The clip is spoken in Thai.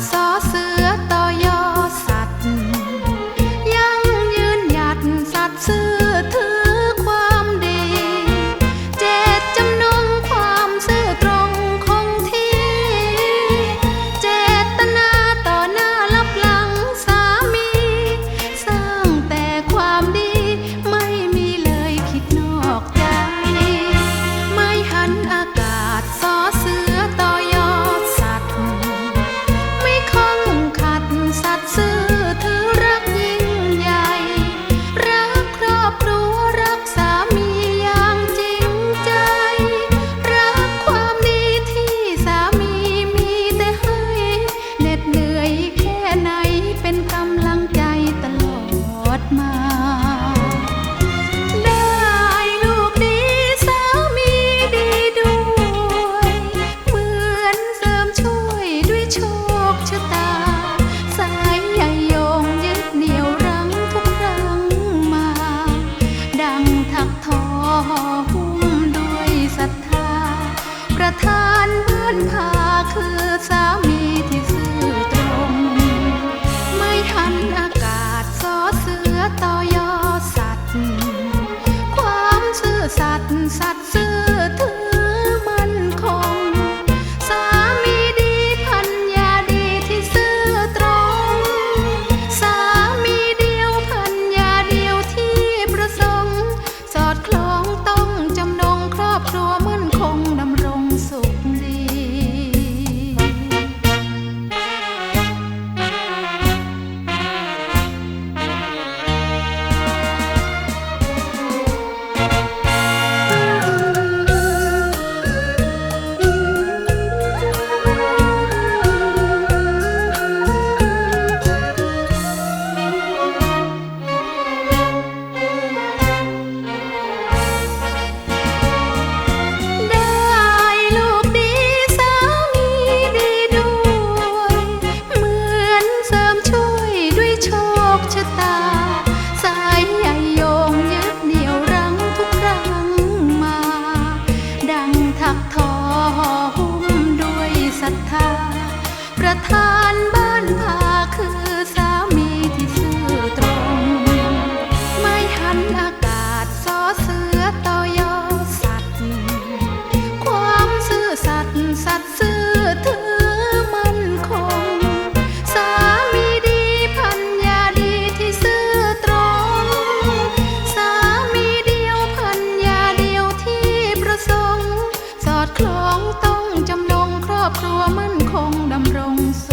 So. ธานบ้านพาคือสามีที่ซื่อตรง ไม่หันอากาศซอเสือต่อยอสัตว์ ความซื่อสัตย์สัตย์ซื่อถือมันคง สามีดีพันยาดีที่ซื่อตรง สามีเดียวพันยาเดียวที่ประสงค์ สอดคล้องต้องจำนง ครัวมั่นคงดำรงส